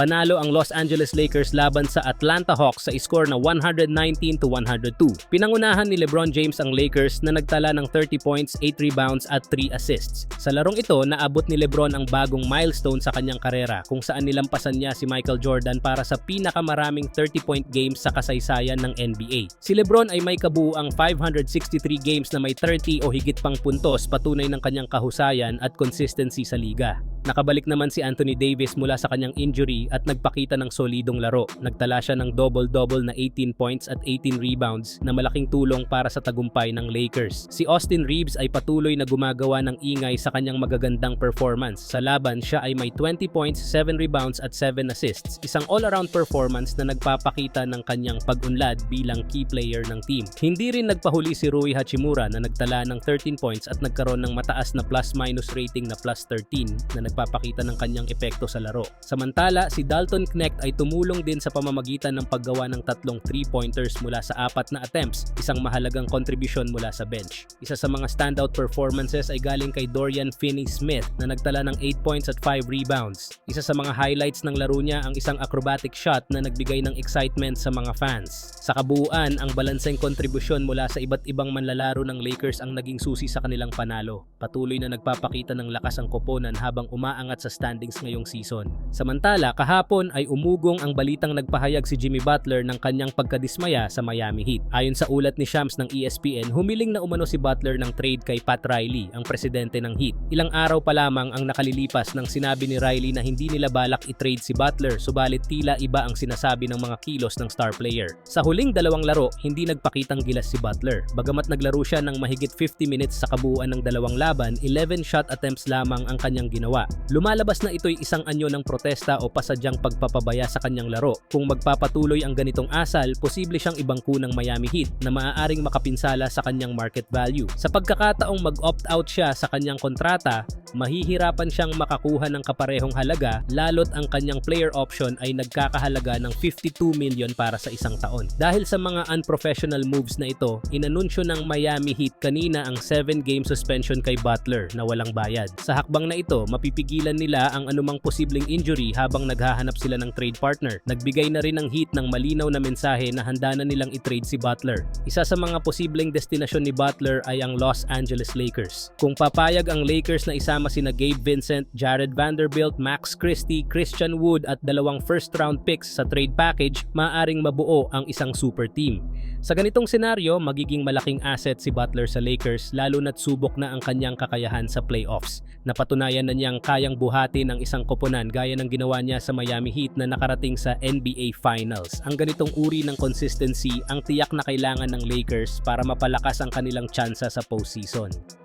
panalo ang Los Angeles Lakers laban sa Atlanta Hawks sa score na 119 to 102. Pinangunahan ni LeBron James ang Lakers na nagtala ng 30 points, 8 rebounds at 3 assists. Sa larong ito, naabot ni LeBron ang bagong milestone sa kanyang karera kung saan nilampasan niya si Michael Jordan para sa pinakamaraming 30-point games sa kasaysayan ng NBA. Si LeBron ay may kabuuang 563 games na may 30 o higit pang puntos patunay ng kanyang kahusayan at consistency sa liga. Nakabalik naman si Anthony Davis mula sa kanyang injury at nagpakita ng solidong laro. Nagtala siya ng double-double na 18 points at 18 rebounds na malaking tulong para sa tagumpay ng Lakers. Si Austin Reeves ay patuloy na gumagawa ng ingay sa kanyang magagandang performance. Sa laban, siya ay may 20 points, 7 rebounds at 7 assists. Isang all-around performance na nagpapakita ng kanyang pag-unlad bilang key player ng team. Hindi rin nagpahuli si Rui Hachimura na nagtala ng 13 points at nagkaroon ng mataas na plus-minus rating na plus 13 na nagpapakita ng kanyang epekto sa laro. Samantala, si Dalton Knecht ay tumulong din sa pamamagitan ng paggawa ng tatlong 3-pointers mula sa apat na attempts, isang mahalagang kontribusyon mula sa bench. Isa sa mga standout performances ay galing kay Dorian Finney-Smith na nagtala ng 8 points at 5 rebounds. Isa sa mga highlights ng laro niya ang isang acrobatic shot na nagbigay ng excitement sa mga fans. Sa kabuuan, ang balanseng kontribusyon mula sa iba't ibang manlalaro ng Lakers ang naging susi sa kanilang panalo. Patuloy na nagpapakita ng lakas ang koponan habang umaangat sa standings ngayong season. Samantala, kahapon ay umugong ang balitang nagpahayag si Jimmy Butler ng kanyang pagkadismaya sa Miami Heat. Ayon sa ulat ni Shams ng ESPN, humiling na umano si Butler ng trade kay Pat Riley, ang presidente ng Heat. Ilang araw pa lamang ang nakalilipas nang sinabi ni Riley na hindi nila balak i-trade si Butler subalit tila iba ang sinasabi ng mga kilos ng star player. Sa huling dalawang laro, hindi nagpakitang gilas si Butler. Bagamat naglaro siya ng mahigit 50 minutes sa kabuuan ng dalawang laban, 11 shot attempts lamang ang kanyang ginawa. Lumalabas na ito'y isang anyo ng protesta o pasadyang pagpapabaya sa kanyang laro. Kung magpapatuloy ang ganitong asal, posible siyang ibangko ng Miami Heat na maaaring makapinsala sa kanyang market value. Sa pagkakataong mag-opt out siya sa kanyang kontrata, mahihirapan siyang makakuha ng kaparehong halaga lalo't ang kanyang player option ay nagkakahalaga ng 52 million para sa isang taon. Dahil sa mga unprofessional moves na ito, inanunsyo ng Miami Heat kanina ang 7-game suspension kay Butler na walang bayad. Sa hakbang na ito, mapipigilan nila ang anumang posibleng injury habang naghahanap sila ng trade partner. Nagbigay na rin ng Heat ng malinaw na mensahe na handa na nilang i-trade si Butler. Isa sa mga posibleng destinasyon ni Butler ay ang Los Angeles Lakers. Kung papayag ang Lakers na isama sina Gabe Vincent, Jared Vanderbilt, Max Christie, Christian Wood at dalawang first round picks sa trade package, maaring mabuo ang isang super team. Sa ganitong senaryo, magiging malaking asset si Butler sa Lakers lalo na't subok na ang kanyang kakayahan sa playoffs. Napatunayan na niyang kayang buhati ng isang koponan gaya ng ginawa niya sa Miami Heat na nakarating sa NBA Finals. Ang ganitong uri ng consistency ang tiyak na kailangan ng Lakers para mapalakas ang kanilang tsansa sa postseason.